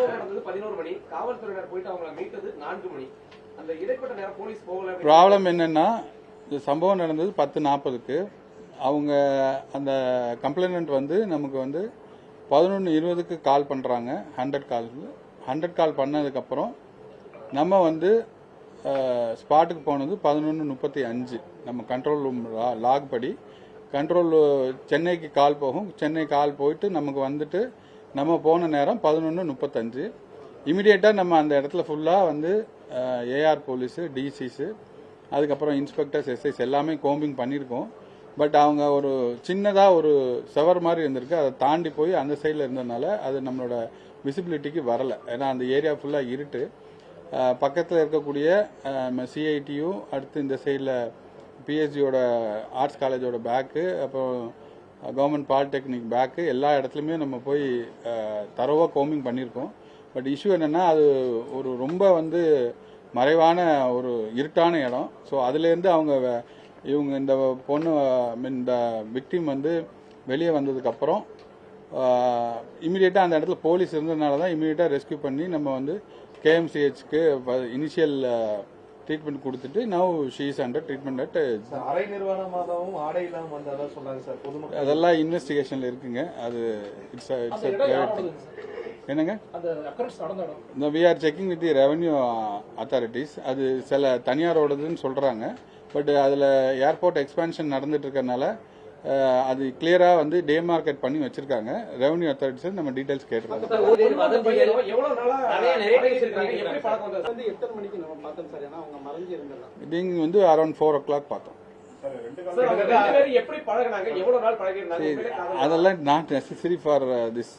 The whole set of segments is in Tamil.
சம்பவம் நடந்தது பதினோரு மணி. காவல்துறையினர் போயிட்டு அவங்களை மீட்டது நான்கு மணி. அந்த இடைப்பட்ட நேரம் போலீஸ் போகல ப்ராப்ளம் என்னன்னா இந்த சம்பவம் நடந்தது பத்து நாற்பதுக்கு அவங்க அந்த கம்ப்ளைனண்ட் வந்து நமக்கு வந்து பதினொன்று இருபதுக்கு கால் பண்ணுறாங்க ஹண்ட்ரட் கால் ஹண்ட்ரட் கால் பண்ணதுக்கப்புறம் நம்ம வந்து ஸ்பாட்டுக்கு போனது பதினொன்று முப்பத்தி அஞ்சு. நம்ம கண்ட்ரோல் ரூம் லாக் படி. கண்ட்ரோல் சென்னைக்கு கால் போகும். சென்னை கால் போயிட்டு நமக்கு வந்துட்டு நம்ம போன நேரம் பதினொன்று முப்பத்தஞ்சு. இமிடியேட்டாக நம்ம அந்த இடத்துல ஃபுல்லாக வந்து ஏஆர் போலீஸு டிசிஸு அதுக்கப்புறம் இன்ஸ்பெக்டர்ஸ் எஸ்ஐஸ் எல்லாமே கோம்பிங் பண்ணியிருக்கோம் பட் அவங்க ஒரு சின்னதாக ஒரு செவர் மாதிரி இருந்திருக்கு. அதை தாண்டி போய் அந்த சைடில் இருந்ததுனால அது நம்மளோட விசிபிலிட்டிக்கு வரலை. ஏன்னா அந்த ஏரியா ஃபுல்லாக இருட்டு. பக்கத்தில் இருக்கக்கூடிய சிஐடியும் அடுத்து இந்த சைடில் பிஎஸ்சியோட ஆர்ட்ஸ் காலேஜோட பேக்கு அப்புறம் கவர்மெண்ட் பாலிடெக்னிக் பேக்கு எல்லா இடத்துலையுமே நம்ம போய் தரவாக கோமிங் பண்ணியிருக்கோம் பட் இஷ்யூ என்னென்னா அது ஒரு ரொம்ப வந்து மறைவான ஒரு இருட்டான இடம். ஸோ அதுலேருந்து அவங்க வ- இவங்க இந்த பொண்ணு இந்த விக்டிம் வந்து வெளியே வந்ததுக்கப்புறம் இமீடியட்டாக அந்த இடத்துல போலீஸ் இருந்ததுனால தான் இமீடியட்டாக ரெஸ்கியூ பண்ணி நம்ம வந்து கேஎம்சிஹெச்க்கு இனிஷியல் ட்ரீட்மெண்ட் கொடுத்துட்டு now she's under treatment at sir, அரை நிர்வாணமாகவும் ஆடை இல்லாம வந்ததா சொல்றாங்க சார் பொதுமக்கள். அதெல்லாம் இன்வெஸ்டிகேஷன்ல இருக்குங்க. அது இட்ஸ் இட்ஸ் என்னங்க? இந்த we are checking with the revenue authorities அது சில தனியாரோடதுன்னு சொல்றாங்க. பட் அதுல ஏர்போர்ட் எக்ஸ்பான்ஷன் நடந்துட்டு இருக்கறனால அஹ், அது கிளியரா வந்து டே மார்க்கெட் பண்ணி வச்சிருக்காங்க. ரெவன்யூ அத்தாரிட்டிஸ் நம்ம டீடைல்ஸ் கேட்டிருக்காங்க. எவ்வளவு நாளா நிறைய நிறைய பழகி வச்சிருக்காங்க? எப்படி பழக்கம் வந்தது? வந்து எத்தனை மணிக்கு நம்ம பார்த்தோம் சார்? ஏன்னா அவங்க மறைஞ்சு இருந்திருந்தாங்க இதிங் வந்து அரௌண்ட் ஃபோர் ஓ கிளாக் பார்த்தோம். அதெல்லாம் not necessary for this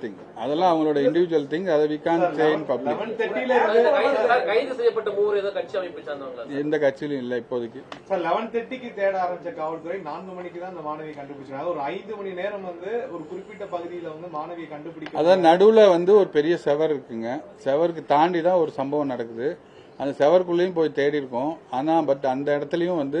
thing அதெல்லாம் அவங்களோட இண்டிவிஜுவல் திங் அதை we can say in public eleven தேர்ட்டில இருந்து கைது கைது செய்யப்பட்ட மூவர் ஏதோ கட்சி அமைப்பை சார்ந்தவங்களா எந்த கட்சியிலும் இல்லை இப்போதைக்கு. சார் லெவன் தேர்ட்டிக்கு தேட ஆரம்பிச்ச காவல்துறை நான்கு மணிக்கு தான் அந்த மாணவியை கண்டுபிடிச்சாங்க ஒரு ஐந்து மணி நேரம் வந்து ஒரு குறிப்பிட்ட பகுதியில வந்து மாணவியை கண்டுபிடிக்க அதான் நடுவுல வந்து ஒரு பெரிய செவர் இருக்குங்க. செவருக்கு தாண்டி தான் ஒரு சம்பவம் நடக்குது. அந்த செவருக்குள்ளேயும் போய் தேடி இருக்கோம் ஆனா பட் அந்த இடத்துலயும் வந்து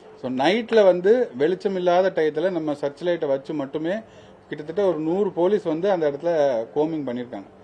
ஸோ நைட்டில் வந்து வெளிச்சம் இல்லாத டயத்தில் நம்ம சர்ச் லைட்டை வச்சு மட்டுமே கிட்டத்தட்ட ஒரு நூறு போலீஸ் வந்து அந்த இடத்துல கோமிங் பண்ணியிருக்காங்க